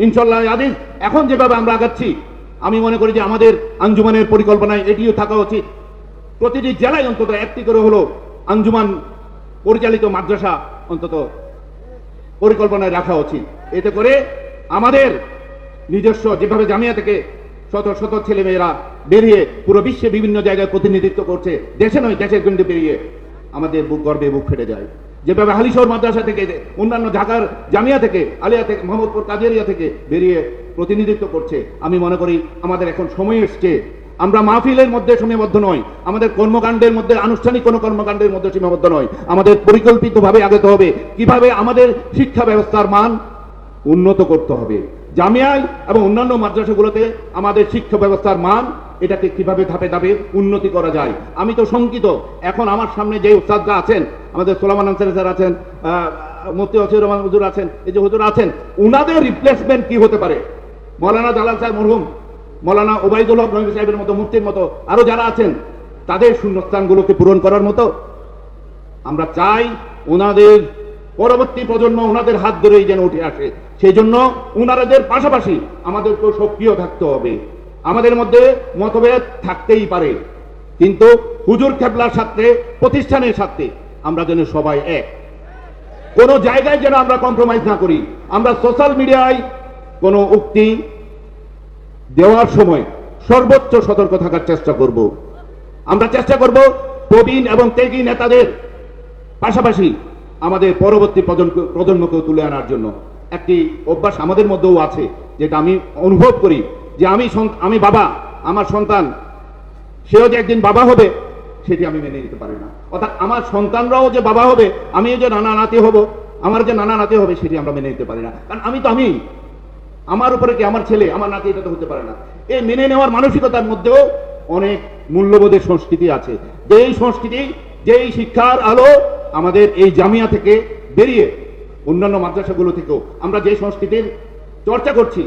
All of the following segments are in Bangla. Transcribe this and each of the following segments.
ইনশাল্লাহ এখন যেভাবে আমরা আগাচ্ছি, আমি মনে করি যে আমাদের আঞ্জুমানের পরিকল্পনায় এটিও থাকা উচিত। প্রতিটি জেলায় অন্তত একটি করে হলো আঞ্জুমান পরিচালিত মাদ্রাসা অন্তত পরিকল্পনায় রাখা উচিত। এতে করে আমাদের নিজস্ব যেভাবে জামিয়া থেকে শত শত ছেলে মেয়েরা বেরিয়ে পুরো বিশ্বে বিভিন্ন জায়গায় প্রতিনিধিত্ব করছে, দেশে নয়, দেশের কিন্তু বেরিয়ে আমাদের বুক গর্বে বুক ফেটে যায়। যেভাবে হালিশহর মাদ্রাসা থেকে, অন্যান্য ঢাকার জামিয়া থেকে, আলিয়া থেকে, মোহাম্মদপুর কাজিয়ারিয়া থেকে বেরিয়ে প্রতিনিধিত্ব করছে। আমি মনে করি আমাদের এখন সময় এসছে। আমরা মাহফিলের মধ্যে সীমাবদ্ধ নয় আমাদের কর্মকাণ্ডের মধ্যে, আনুষ্ঠানিক কোনো কর্মকাণ্ডের মধ্যে সীমাবদ্ধ নয় আমাদের পরিকল্পিতভাবে আগাতে হবে। কীভাবে আমাদের শিক্ষা ব্যবস্থার মান উন্নত করতে হবে? জামিয়ায় এবং অন্যান্য মাদ্রাসাগুলোতে আমাদের শিক্ষা ব্যবস্থার মান, এটাকে কীভাবে ধাপে ধাপে উন্নতি করা যায়? আমি তো শঙ্কিত। এখন আমার সামনে যে উস্তাদরা আছেন, আমাদের সোলামান আনসারি স্যার আছেন মুফতি হসির রহমান হুজুর আছেন, এই যে হুজুর আছেন, উনাদের রিপ্লেসমেন্ট কি হতে পারে? মৌলানা জালাল সাহেব মরহুম, মৌলানা ওবায়দুল হক নবী সাহেবের মতো মুফতির মতো আরও যারা আছেন, তাদের শূন্যস্থানগুলোকে পূরণ করার মতো আমরা চাই ওনাদের পরবর্তী প্রজন্ম ওনাদের হাত ধরেই যেন উঠে আসে। সেই জন্য ওনারাদের পাশাপাশি আমাদেরকেও সক্রিয় থাকতে হবে। আমাদের মধ্যে মতভেদ থাকতেই পারে। কিন্তু হুজুর খেবলার সাথে প্রতিষ্ঠানের সাথে আমরা যেন সবাই এক। কোন জায়গায় যেন আমরা কম্প্রোমাইজ না করি। আমরা সোশ্যাল মিডিয়ায় কোনো উক্তি দেওয়ার সময় সর্বোচ্চ সতর্ক থাকার চেষ্টা করব। আমরা চেষ্টা করব প্রবীণ এবং ত্যাগী নেতাদের পাশাপাশি আমাদের পরবর্তী প্রজন্ম- প্রজন্মকেও তুলে আনার জন্য। একটি অভ্যাস আমাদের মধ্যেও আছে, যেটা আমি অনুভব করি যে আমি আমি বাবা, আমার সন্তান, সেও যে একদিন বাবা হবে, সেটি আমি মেনে নিতে পারি না। অর্থাৎ আমার সন্তানরাও যে বাবা হবে আমিও যে নানা নাতি হব, আমার যে নানা নাতি হবে, সেটি আমরা মেনে নিতে পারি না। কারণ আমি তো আমি। আমার উপরে কি আমার ছেলে, আমার নাতি, এটা তো হতে পারে না। এই মেনে নেওয়ার মানসিকতার মধ্যেও অনেক মূল্যবোধের সংস্কৃতি আছে। যেই সংস্কৃতি, যেই শিক্ষার আলো আমাদের এই জামিয়া থেকে বেরিয়ে অন্যান্য মাদ্রাসাগুলো থেকেও আমরা যে সংস্কৃতির চর্চা করছি,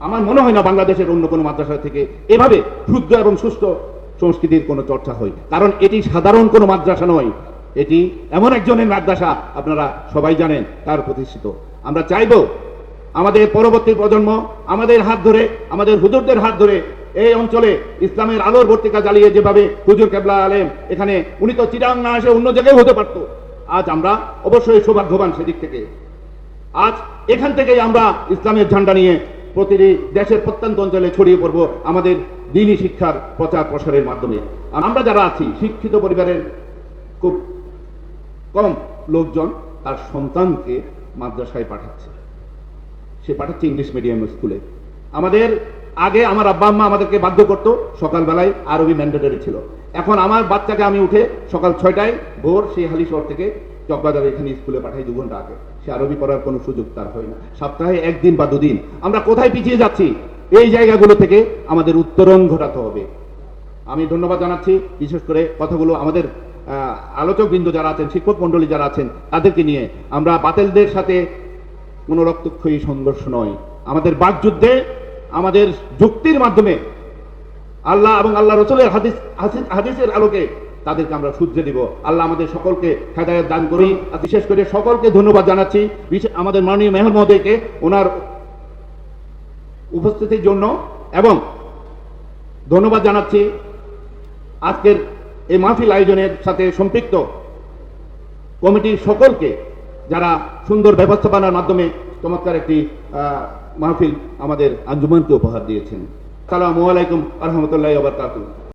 আমার মনে হয় না বাংলাদেশের অন্য কোনো মাদ্রাসা থেকে এভাবে শুদ্ধ এবং সুস্থ সংস্কৃতির কোনো চর্চা হয়। কারণ এটি সাধারণ কোনো মাদ্রাসা নয়। এটি এমন একজনের মাদ্রাসা, আপনারা সবাই জানেন, তার প্রতিষ্ঠিত। আমরা চাইব আমাদের পরবর্তী প্রজন্ম আমাদের হাত ধরে, আমাদের হুজুরদের হাত ধরে এই অঞ্চলে ইসলামের আলোর ভর্তিকা জ্বালিয়ে যেভাবে হুজুর কেবলা আলেম এখানে, উনি তো চিরাং না এসে অন্য জায়গায় হতে পারতো। আজ আমরা অবশ্যই সৌভাগ্যবান সেদিক থেকে। আজ এখান থেকেই আমরা ইসলামের ঝান্ডা নিয়ে প্রতিটি দেশের প্রত্যন্ত অঞ্চলে ছড়িয়ে পড়ব আমাদের দিনই শিক্ষার প্রচার প্রসারের মাধ্যমে। আর আমরা যারা আছি, শিক্ষিত পরিবারের খুব কম লোকজন তার সন্তানকে মাদ্রাসায় পাঠাচ্ছে। সে পাঠাচ্ছে ইংলিশ মিডিয়াম স্কুলে। আমাদের আগে আমার আব্বা আম্মা আমাদেরকে বাধ্য করতো সকালবেলায় আরবি ম্যান্ডেটরি ছিল। এখন আমার বাচ্চাকে আমি উঠে সকাল ছয়টায় ভোর সেই হালিশহর থেকে চকবাজার এখানে স্কুলে পাঠাই দু ঘণ্টা আগে। সে আরবি পড়ার কোনো সুযোগ তার হয় না। সপ্তাহে একদিন বা দুদিন। আমরা কোথায় পিছিয়ে যাচ্ছি? এই জায়গাগুলো থেকে আমাদের উত্তরণ ঘটাতে হবে। আমি ধন্যবাদ জানাচ্ছি। বিশেষ করে কথাগুলো আমাদের আহ, আলোচক বিন্দু যারা আছেন শিক্ষক মন্ডলী যারা আছেন তাদেরকে নিয়ে আমরা বাতিলদের সাথে কোনো রক্তক্ষয়ী সংঘর্ষ নয়। আমাদের বাকযুদ্ধে আমাদের যুক্তির মাধ্যমে আল্লাহ এবং আল্লাহ রসুলের হাদিস হাদিসের আলোকে তাদেরকে আমরা সূর্যে দিব। আল্লাহ আমাদের সকলকে হেদায়ত দান করি বিশেষ করে সকলকে ধন্যবাদ জানাচ্ছি। আমাদের মাননীয় মেহর মহোদয়কে ওনার উপস্থিতির জন্য এবং ধন্যবাদ জানাচ্ছি আজকের এই মাহফিল আয়োজনের সাথে সম্পৃক্ত কমিটির সকলকে যারা সুন্দর ব্যবস্থাপনার মাধ্যমে চমৎকার একটি মাহফিল আমাদের আঞ্জুমানকে উপহার দিয়েছেন। সালামু আলাইকুম আহমতুল্লাহ বারকাতুহ।